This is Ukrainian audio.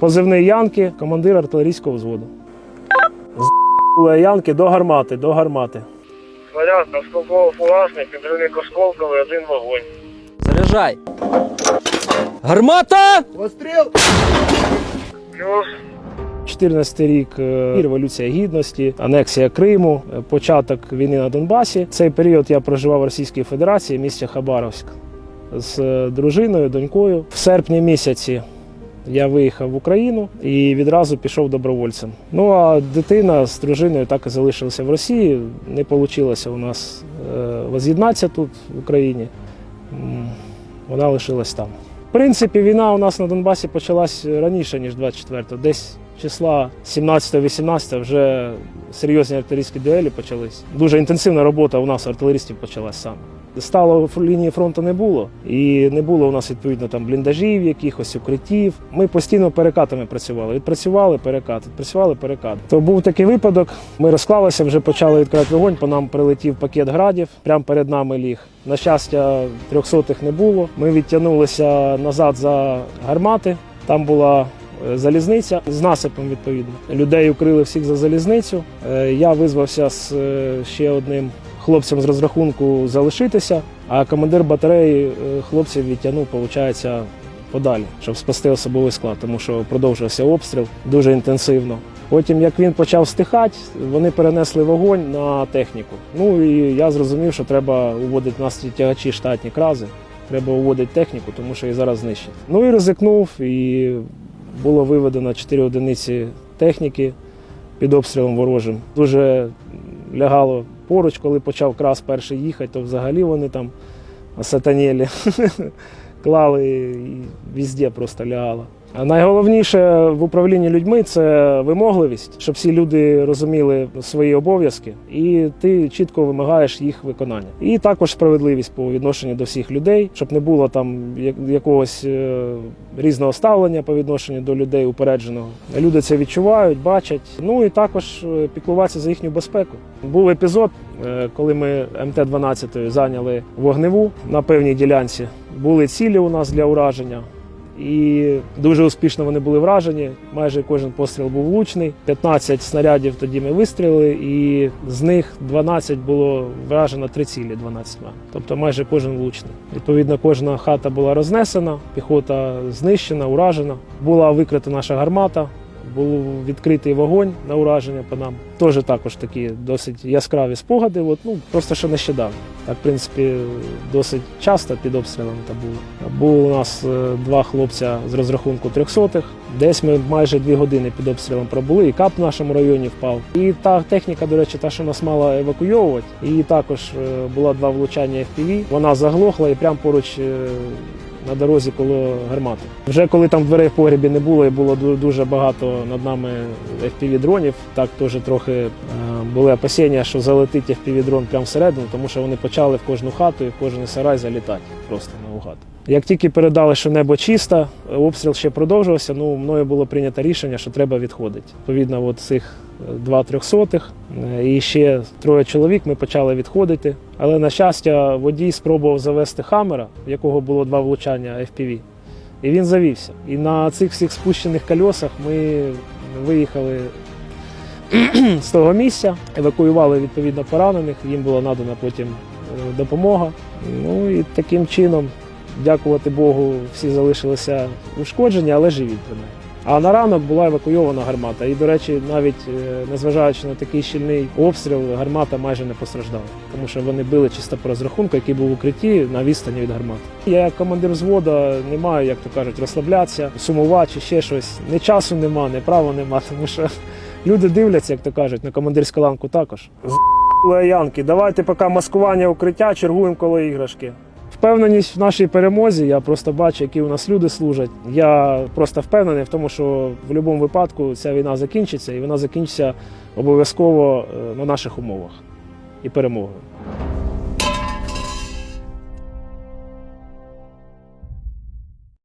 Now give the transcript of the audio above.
Позивний Янки, командир артилерійського взводу. З**ли Янки до гармати, до гармати. Снаряд, осколково фугасний, підривник осколковий, один вогонь. Заряджай. Гармата! Плюс 14 рік е, революція гідності, анексія Криму, е, початок війни на Донбасі. Цей період я проживав в Російській Федерації, в місті Хабаровськ з е, дружиною, донькою. В серпні місяці я виїхав в Україну і відразу пішов добровольцем. Ну а дитина з дружиною так і залишилася в Росії. Не вийшло у нас е, воз'єднатися тут в Україні. Вона лишилась там. В принципі, війна у нас на Донбасі почалась раніше, ніж 24-го. Десь числа 17-18 вже серйозні артилерійські дуелі почались. Дуже інтенсивна робота у нас артилеристів почалась саме. Стало лінії фронту не було, і не було у нас відповідно там бліндажів, якихось укриттів. Ми постійно перекатами працювали. Відпрацювали перекат, відпрацювали перекат. То був такий випадок. Ми розклалися, вже почали відкривати вогонь. По нам прилетів пакет градів. Прямо перед нами ліг. На щастя, трьохсотих не було. Ми відтягнулися назад за гармати. Там була залізниця з насипом відповідно. Людей укрили всіх за залізницю. Е, Я визвався з е, ще одним хлопцям з розрахунку залишитися, а командир батареї е, хлопців відтягнув, виходить, подалі, щоб спасти особовий склад, тому що продовжувався обстріл дуже інтенсивно. Потім, як він почав стихати, вони перенесли вогонь на техніку. Ну і я зрозумів, що треба уводити нас тягачі штатні крази. Треба уводити техніку, тому що її зараз знищать. Ну і ризикнув, і було виведено 4 одиниці техніки під обстрілом ворожим. Дуже лягало поруч, коли почав крас перший їхати, то взагалі вони там сатанєлі клали і везде просто лягало. Найголовніше в управлінні людьми це вимогливість, щоб всі люди розуміли свої обов'язки, і ти чітко вимагаєш їх виконання. І також справедливість по відношенню до всіх людей, щоб не було там якогось е, різного ставлення по відношенню до людей упередженого. Люди це відчувають, бачать. Ну і також е, піклуватися за їхню безпеку. Був епізод, е, коли ми МТ-12 зайняли вогневу на певній ділянці. Були цілі у нас для ураження. І дуже успішно вони були вражені. Майже кожен постріл був влучний. 15 снарядів тоді ми вистрілили, і з них 12 було вражено три цілі 12. Тобто майже кожен влучний. Відповідно, кожна хата була рознесена, піхота знищена, уражена. Була викрита наша гармата. Був відкритий вогонь на ураження по нам. Теж також такі досить яскраві спогади. От, ну, просто що нещодавно. Так, в принципі, досить часто під обстрілами та було. Було у нас е, два хлопця з розрахунку трьохсотих. Десь ми майже дві години під обстрілом пробули, і кап в нашому районі впав. І та техніка, до речі, та, що нас мала евакуйовувати, її також е, було два влучання FPV. Вона заглохла і прямо поруч. На дорозі коло гармати. Вже коли там дверей в погребі не було, і було дуже багато над нами FPV-дронів, так теж трохи е, були опасіння, що залетить FPV-дрон прямо всередину, тому що вони почали в кожну хату і в кожен сарай залітати просто наугад. Як тільки передали, що небо чисте, обстріл ще продовжувався, ну мною було прийнято рішення, що треба відходити. Відповідно, от цих е, два трьохсотих е, і ще троє чоловік ми почали відходити. Але на щастя, водій спробував завести хамера, в якого було два влучання FPV. І він завівся. І на цих всіх спущених кольосах ми виїхали з того місця, евакуювали відповідно поранених, їм була надана потім е, допомога. Ну і таким чином, дякувати Богу, всі залишилися ушкоджені, але живі принаймні. А на ранок була евакуйована гармата. І, до речі, навіть е, незважаючи на такий щільний обстріл, гармата майже не постраждала, тому що вони били чисто по розрахунку, який був укритті на відстані від гармати. Я як командир взводу не маю, як то кажуть, розслаблятися, сумувати чи ще щось. Ні часу нема, ні права нема, тому що люди дивляться, як то кажуть, на командирську ланку також. З**ли Янки, давайте поки маскування укриття, чергуємо коло іграшки. Впевненість в нашій перемозі. Я просто бачу, які у нас люди служать. Я просто впевнений в тому, що в будь-якому випадку ця війна закінчиться, і вона закінчиться обов'язково е, на наших умовах і перемогою.